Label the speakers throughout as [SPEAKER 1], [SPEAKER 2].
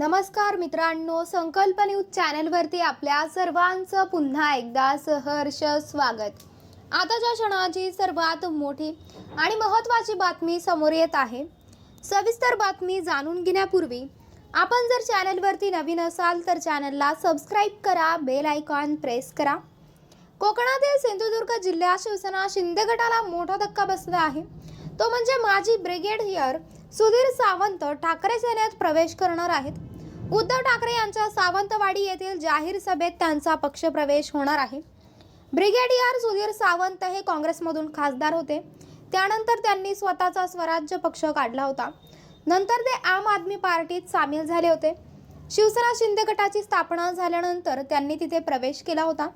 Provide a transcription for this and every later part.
[SPEAKER 1] नमस्कार मित्रांनो संकल्प न्यूज चॅनलवरती आपल्या सर्वांचं पुन्हा एकदा सहर्ष स्वागत. आताच्या क्षणाची सर्वात मोठी आणि महत्त्वाची बातमी समोर येत आहे सविस्तर बातमी जाणून घेण्यापूर्वी आपण जर चॅनलवरती नवीन असाल तर चॅनलला सबस्क्राईब करा बेल आयकॉन प्रेस करा. कोकणातील सिंधुदुर्ग जिल्ह्यात शिवसेना शिंदे गटाला मोठा धक्का बसला आहे. तो म्हणजे माजी ब्रिगेडियर सुधीर सावंत ठाकरे सेनेत प्रवेश करणार आहेत. उद्धव ठाकरे यांच्या सावंतवाडी येथील जाहीर सभेत त्यांचा पक्षप्रवेश होणार आहे. ब्रिगेडियर सुधीर सावंत हे काँग्रेसमधून खासदार होते. त्यानंतर त्यांनी स्वतःचा स्वराज्य पक्ष काढला होता. नंतर ते आम आदमी पार्टीत सामील झाले होते. शिवसेना शिंदे गटाची स्थापना झाल्यानंतर त्यांनी तिथे प्रवेश केला होता.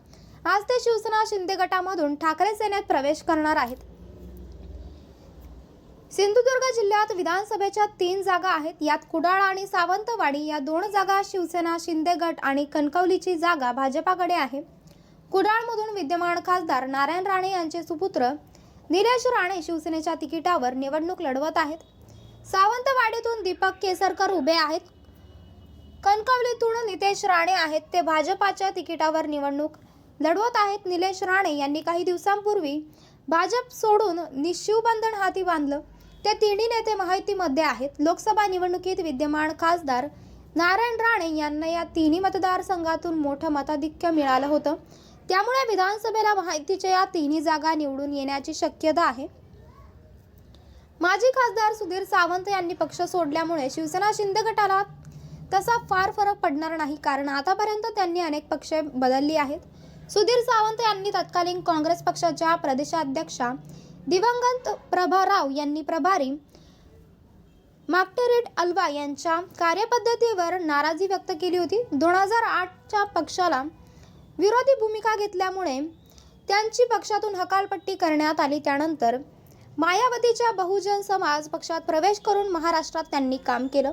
[SPEAKER 1] आज ते शिवसेना शिंदे गटामधून ठाकरे सेनेत प्रवेश करणार आहेत. सिंधुदुर्ग जिल्ह्यात विधानसभेच्या तीन जागा आहेत. यात कुडाळ आणि सावंतवाडी या दोन जागा शिवसेना शिंदे गट आणि कणकवलीची जागा भाजपाकडे आहे. कुडाळमधून विद्यमान खासदार नारायण राणे यांचे सुपुत्र निलेश राणे शिवसेनेच्या तिकिटावर निवडणूक लढवत आहेत. सावंतवाडीतून दीपक केसरकर उभे आहेत. कणकवलीतून नितेश राणे आहेत. ते भाजपाच्या तिकिटावर निवडणूक लढवत आहेत. निलेश राणे यांनी काही दिवसांपूर्वी भाजप सोडून निशिवबंधन हाती बांधलं. ते तिन्ही नेते माहितीमध्ये आहेत. लोकसभा निवडणुकीत विद्यमान खासदार नारायण राणे यांना या तिन्ही मतदारसंघातून मोठं मताधिक्य मिळालं होतं. त्यामुळे विधानसभेला माहितीच्या या तिन्ही जागा निवडून येण्याची शक्यता आहे. माजी खासदार सुधीर सावंत यांनी पक्ष सोडल्यामुळे शिवसेना शिंदे गटाला तसा फार फरक पडणार नाही. कारण आतापर्यंत त्यांनी अनेक पक्ष बदलली आहेत. सुधीर सावंत यांनी तत्कालीन काँग्रेस पक्षाच्या प्रदेशाध्यक्षा दिवंगत प्रभा राव यांनी प्रभारी माक्टेरेट अल्वा यांच्या कार्यपद्धतीवर नाराजी व्यक्त केली होती. दोन हजार आठच्या पक्षाला विरोधी भूमिका घेतल्यामुळे त्यांची पक्षातून हकालपट्टी करण्यात आली. त्यानंतर मायावतीच्या बहुजन समाज पक्षात प्रवेश करून महाराष्ट्रात त्यांनी काम केलं.